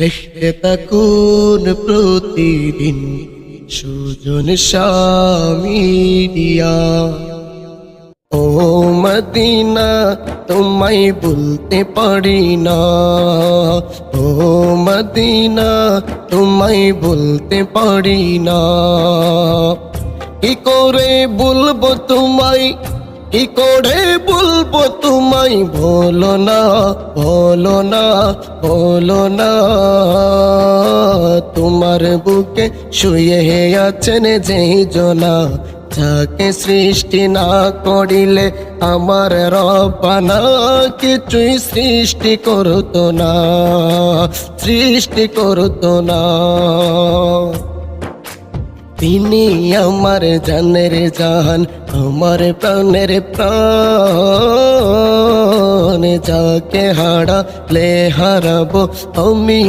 দেখতে থাকুন প্রতিদিন সুজন শামিডিয়া ও মদিনা, তোমায় বলতে পারি না। ও মদিনা, তোমায় বলতে পারি না। কি করে বলব তোমায়? কি করে বলব তোমায়? বলো না বলো না বলো না। তোমার বুকে শুয়ে আছেন যেই জনা। যাকে সৃষ্টি না করিলে আমার রবানা কিছুই সৃষ্টি করতো না, সৃষ্টি করতো না। তিনি আমার জানের জান আমার প্রাণের প্রাণ। যাকে হারালে হারাবো আমি